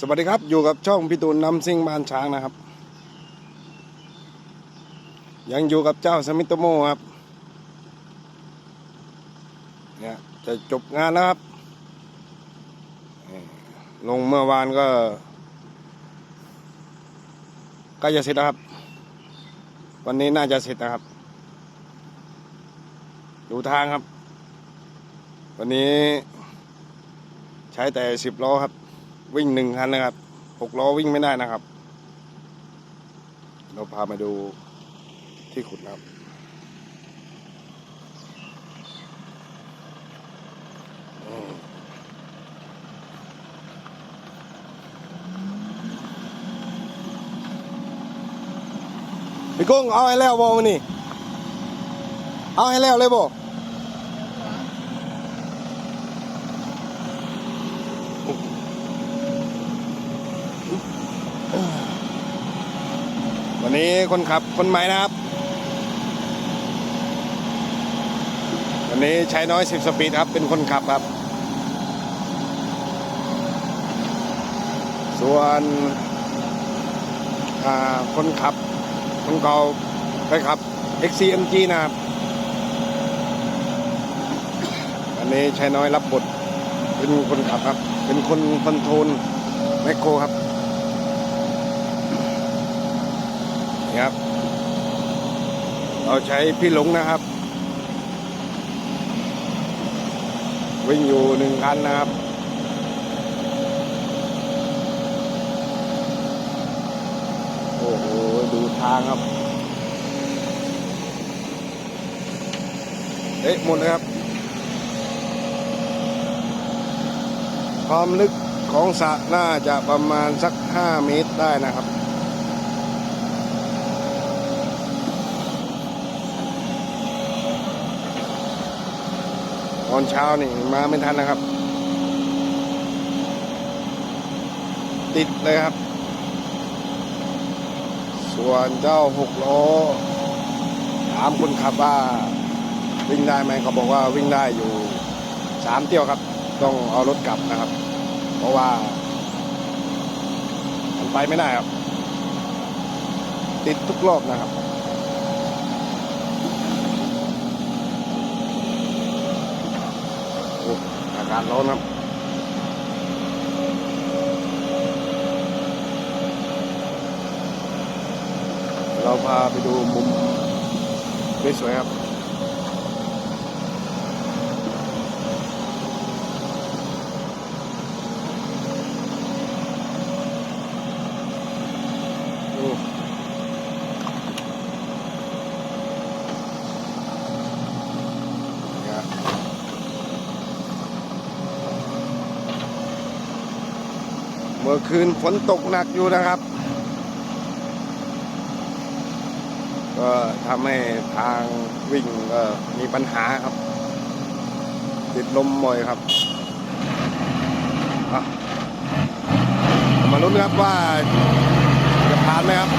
สวัสดีครับอยู่กับช่องพี่ตูนนำซิ่งบ้านช้างนะครับ ยังอยู่กับเจ้าสมิตโมครับเนี่ยจะจบงานแล้วครับ ลงเมื่อวานก็ใกล้จะเสร็จแล้วครับ วันนี้น่าจะเสร็จนะครับ ดูทางครับ วันนี้ใช้แต่สิบล้อครับ วิ่งหนึ่งคันนะครับหกล้อวิ่งไม่ได้นะครับ เราพามาดูที่ขุดนะครับพี่กุ้งเอาให้แล้วบอมันนี่เอาให้แล้วเลยบอ คนขับคนใหม่นะครับวันนี้ใช้น้อยสิบสปีดครับ เป็นคนขับครับ ส่วนคนขับ คนเก่าไปขับ XCMG นะครับอันนี้ใช้น้อยรับบท เป็นคนขับครับ เป็นคนคอนโทรลแมคโครครับ ครับ เราใช้พี่หลงนะครับ วิ่งอยู่หนึ่งคันนะครับโอ้โหดูทางครับเอ๊ะหมดเลยครับ ความลึกของสระน่าจะประมาณสักห้าเมตรได้นะครับ ตอนเช้านี่มาไม่ทันนะครับ ติดเลยครับ ส่วนเจ้าหกล้อถามคนขับว่าวิ่งได้ไหมเขาบอกว่าวิ่งได้อยู่สามเที่ยวครับ ต้องเอารถกลับนะครับ เพราะว่ามันไปไม่ได้ครับ ติดทุกรอบนะครับ โอ้อา การร้อนครับเราพาไปดูมุมสวยๆครับ มื่อคืนฝนตกหนักอยู่นะครับ ก็ทำให้ทางวิ่งก็มีปัญหาครับ ติดลมบ่อยครับ มาลุ้นครับว่าจะผ่านไหมครับ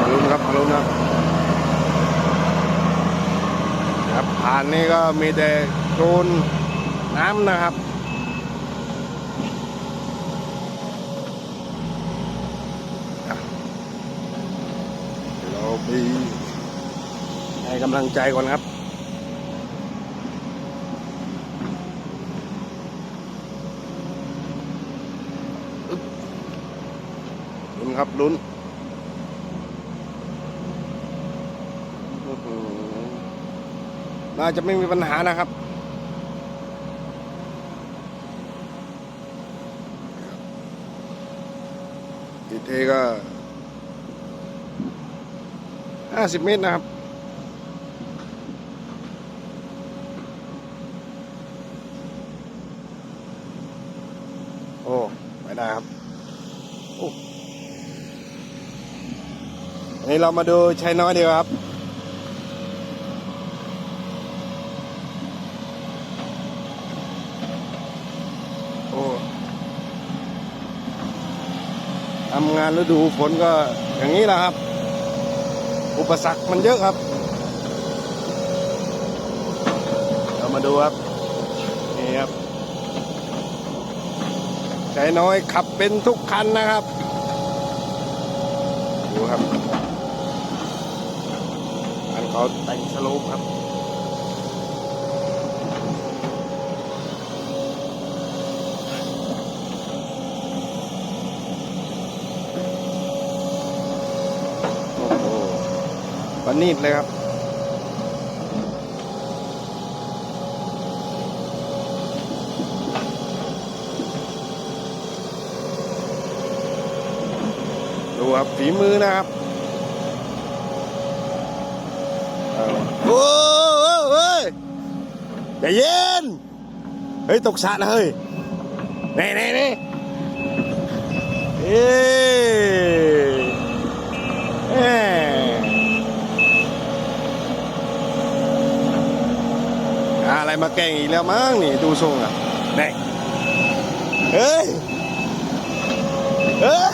มาลุ้นครับมาลุ้นครับ ครับผ่านนี่ก็มีแต่โคลนน้ำนะครับเราไปให้กำลังใจก่อนครับลุ้นครับลุ้นอื้อหือ น่าจะไม่มีปัญหานะครับทีเทก็ห้าสิบเมตรนะครับโอ้ไม่ได้ครับโอ้อันนี้เรามาดูชัยน้อยดีกว่าครับ โอ้ ทำงานฤดูฝนก็อย่างนี้แหละครับ อุปสรรคมันเยอะครับ เรามาดูครับนี่ครับใจน้อยขับเป็นทุกคันนะครับ ดูครับอันเขาแต่งสโลปครับ โอ้โห ปานีดเลยครับ ดูครับฝีมือนะครับเอาโอ้โหเฮ้ยใจเย็น เฮ้ย ตกสระนะเฮ้ยเน่เน่เน่เอ้ยแหม่หาอะไร มาแกล้งอีกแล้วมั้งนี่ดูทรงอะเน่เฮ้ยเฮ้ย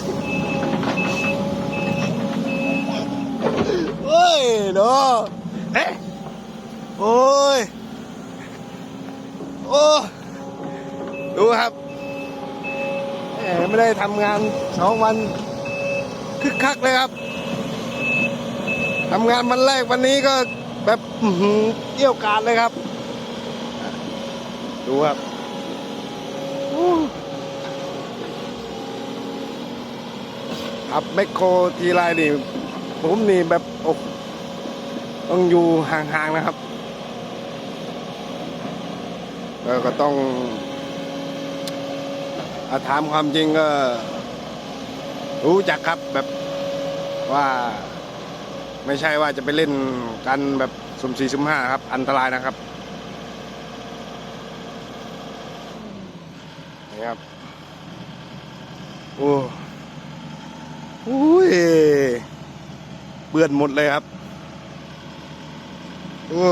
โอ้ยเนาะเอ๊ะโอ้ยโอ้ดูครับแหมไม่ได้ทำงานสองวันคึกคักเลยครับทำงานวันแรกวันนี้ก็แบบอื้อหือเกี่ยวกาดเลยครับ ดูครับอู้ขับแมคโครทีไรนี่ผมนี่แบบโอ้ต้องอยู่ห่างๆนะครับแล้วก็ต้องอาถามความจริงก็ รู้จักครับแบบว่าไม่ใช่ว่าจะไปเล่นกันแบบสุ่มสี่สุ่มห้าครับ อันตรายนะครับ นี่ครับ โอ้โอ้ยเปื้อหมดเลยครับ โอ้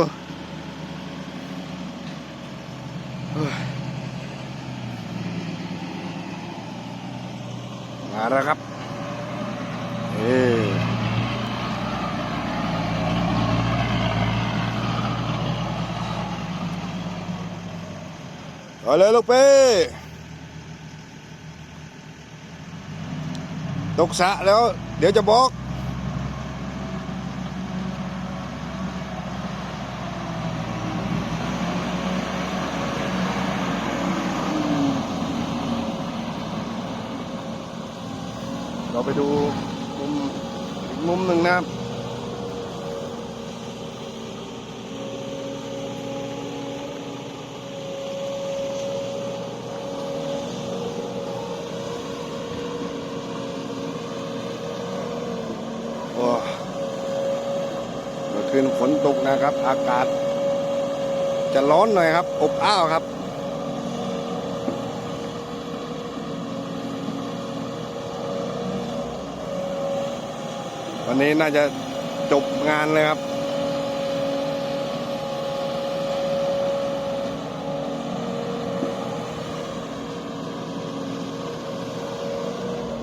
มาแล้วครับ เอ้เอาเลยลูกเป้ ตกสะแล้ว เดี๋ยวจะบอกเราไปดูมุมอีกมุมหนึ่งนะครับ โอ้เมื่อคื นฝนตกนะครับ อากาศ จะร้อนหน่อยครับอบอ้าวครับ วันนี้น่าจะจบงานเลยครับ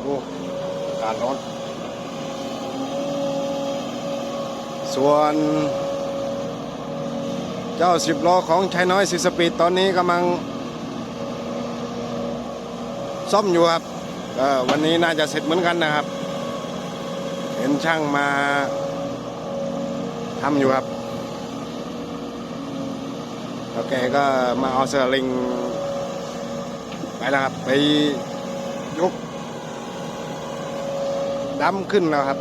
โอ้อากาศร้อน ส่วนเจ้าสิบล้อของชายน้อยสิสปีดตอนนี้กำลัง ซ่อมอยู่ครับวันนี้น่าจะเสร็จเหมือนกันนะครับ เห็นช่างมาทำอยู่ครับแล้วแกก็มาเอาเสลิงไปแล้วครับไปยกดำขึ้นแล้วครับ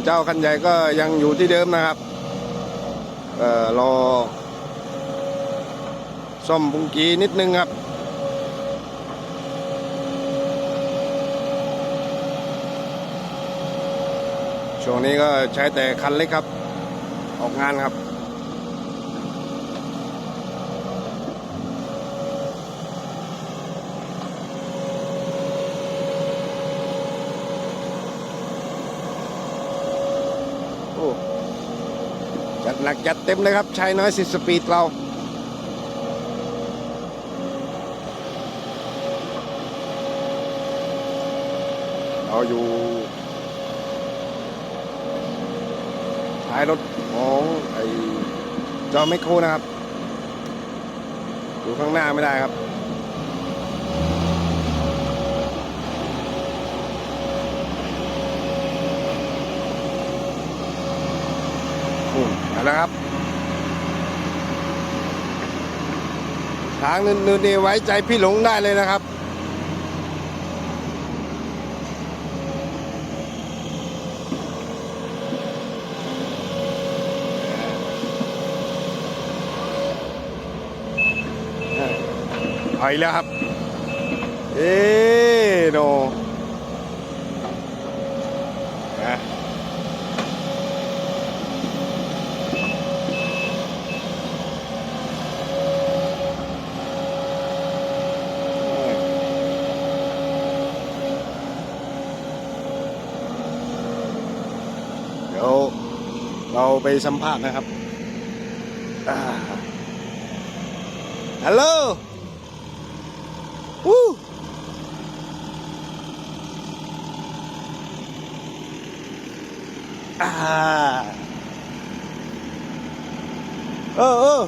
วนเจ้าคันใหญ่ก็ยังอยู่ที่เดิมนะครับเอ่อรอซ่อมบุงกีนิดนึงครับช่วงนี้ก็ใช้แต่คันเล็กครับ ออกงานครับ หนักจัดเต็มเลยครับชายน้อยสิสปีดเราเราอยู่ท้ายรถของไอ้จอไมโครนะครับ อยู่ข้างหน้าไม่ได้ครับ เอาละครับ ทางนึนๆนี่ไว้ใจพี่หลงได้เลยนะครับเอาอีกแล้วครับ เอ๊โนนะเดี๋ยวเรา ไปสัมภาษณ์นะครับฮัลโหลวู้อ่าเออเออ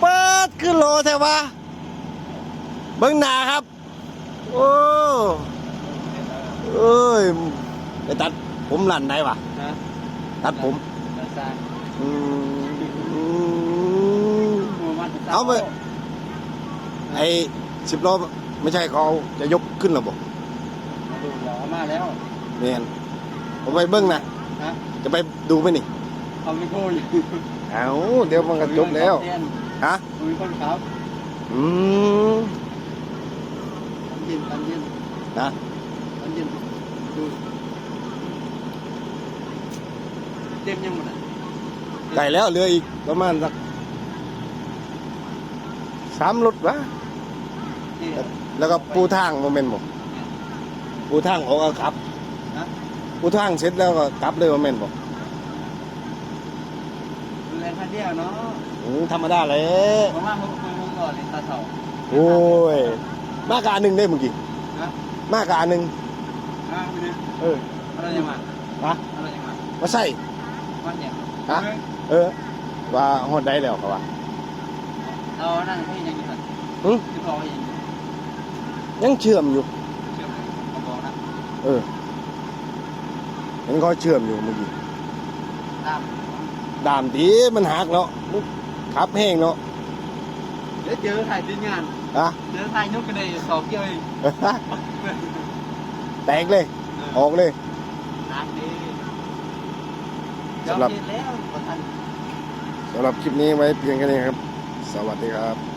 เปิดขึ้นโลแท้วะเบิ้งหนาครับ โอ้เอ้ยไปตัดผมหลั่นได้ปะ ตัดผมตัดสร้างอืมหัวมัดตัดเอาไปไอ้สิบล้อไม่ใช่เขาจะยกขึ้นหรอบอกมาดูเหรอมาแล้วเนียนผมไปเบิ้งนะฮะจะไปดูไหมนี่เขาไม่โก้อยู่เอาเดี๋ยวมันก็จบแล้วฮะมีคนขับอืมตันเย็นตันเย็นนะตันเย็นดูเต็มยังหมดอะไก่แล้วเหลืออีกประมาณสักสามรถวะนี่แล้วก็ปูทางโมเมนต์บอกปูทางออกก็ขับฮะปูทางเสร็จแล้วก็กลับเลยโมเมนต์บอกดูแลคันเดียวเนาะอืมธรรมดาเลยประมาณหกโมงก่อนเลยตาเสาโอ้ยมากกว่าอันหนึ่งได้เมื่อกี้ฮะมากกว่าอันหนึ่งอ่าไปดิเอออะไรยังมาฮะอะไรยังมามาใส่ วันเนี่ยฮะเออ ว่าฮอดได้แล้วเขาว่าเรานั่งให้ยังอยู่สันหึที่รอยังอยู่ยังเชื่อมอยู่ เชื่อมเลยเขาบอกนะเออเห็นเขาเชื่อมอยู่เมื่อกี้ตามดามดีมันหักเนาะขับแห้งเนาะเดี๋ยวเจอถ่ายทีมงานอะเดี๋ยวถ่ายยกกันเลยสอบเกี่ยวเองแตกเลย ออกเลย น้ำดี สำหรับสำหรับคลิปนี้ไว้เพียงแค่นี้ครับ สวัสดีครับ